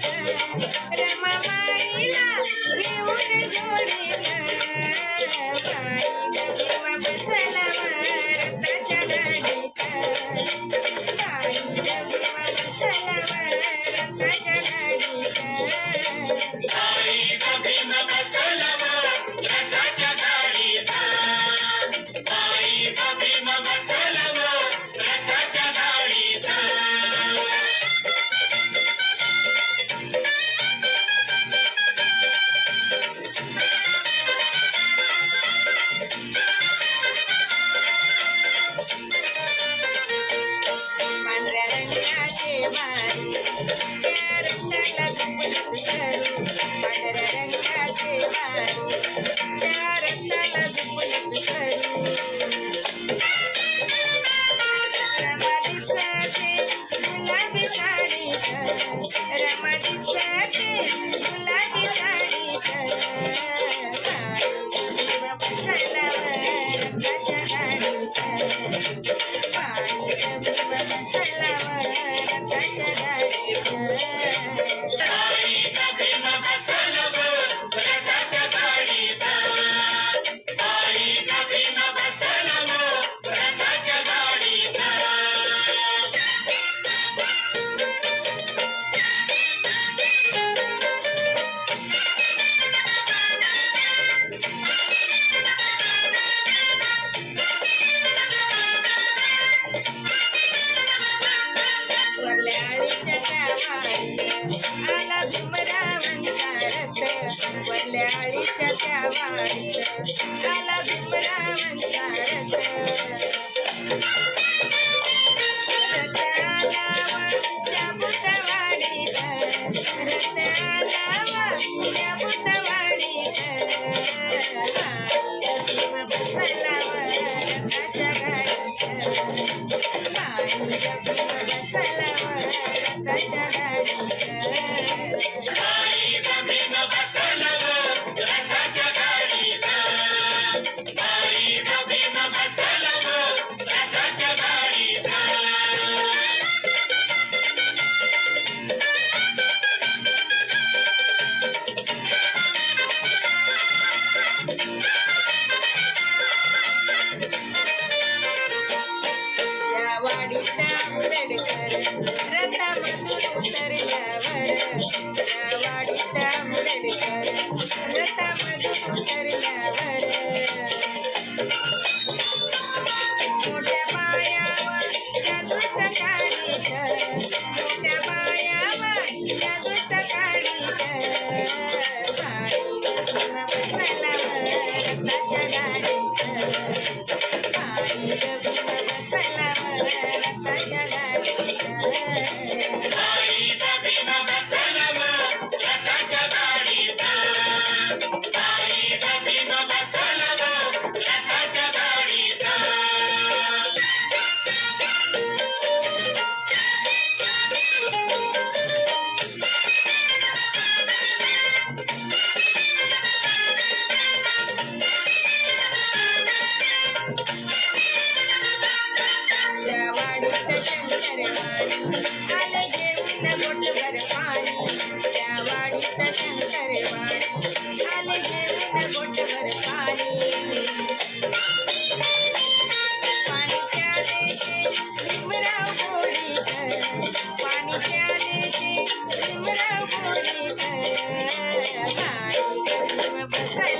रमाईला घेऊन जोडीला पायी அரண்யாதேவன் Yeah, I love you, but I Shankar बुटर पाणी शंकर वालगे बुद्धर पाणी भोली पाणी खेळा भोली